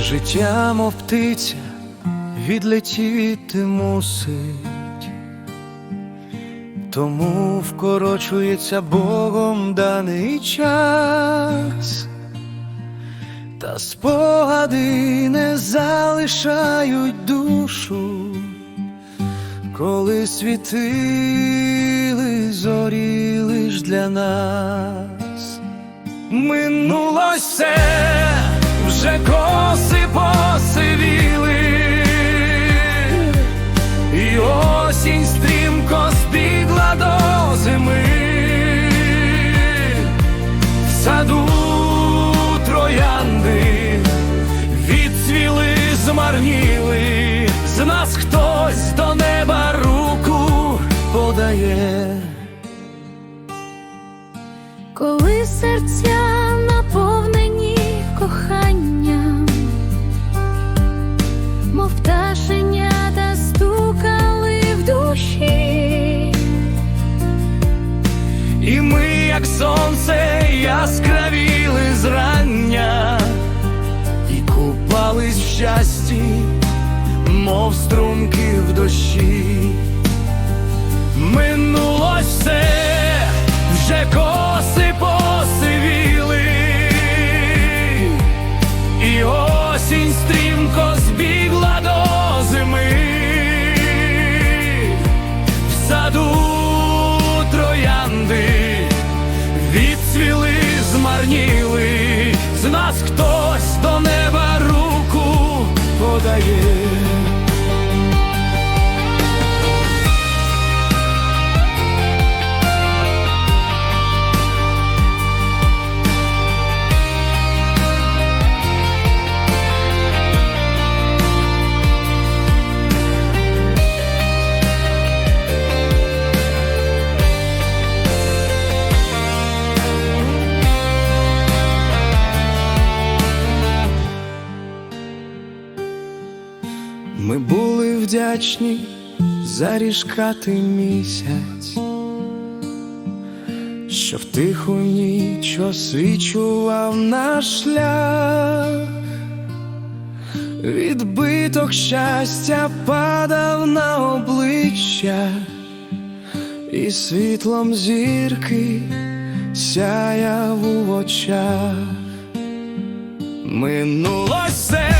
життя, мов птиця, відлетіти мусить, тому вкорочується Богом даний час, та спогади не залишають душу, коли світили зорі лиш для нас. Минуло змарніли, з нас хтось до неба руку подає. Коли серця подає. Ми були вдячні за ріжкатий місяць, що в тиху ніч освічував наш шлях, відбиток щастя падав на обличчя, і світлом зірки сяяв у очах. Минуло все,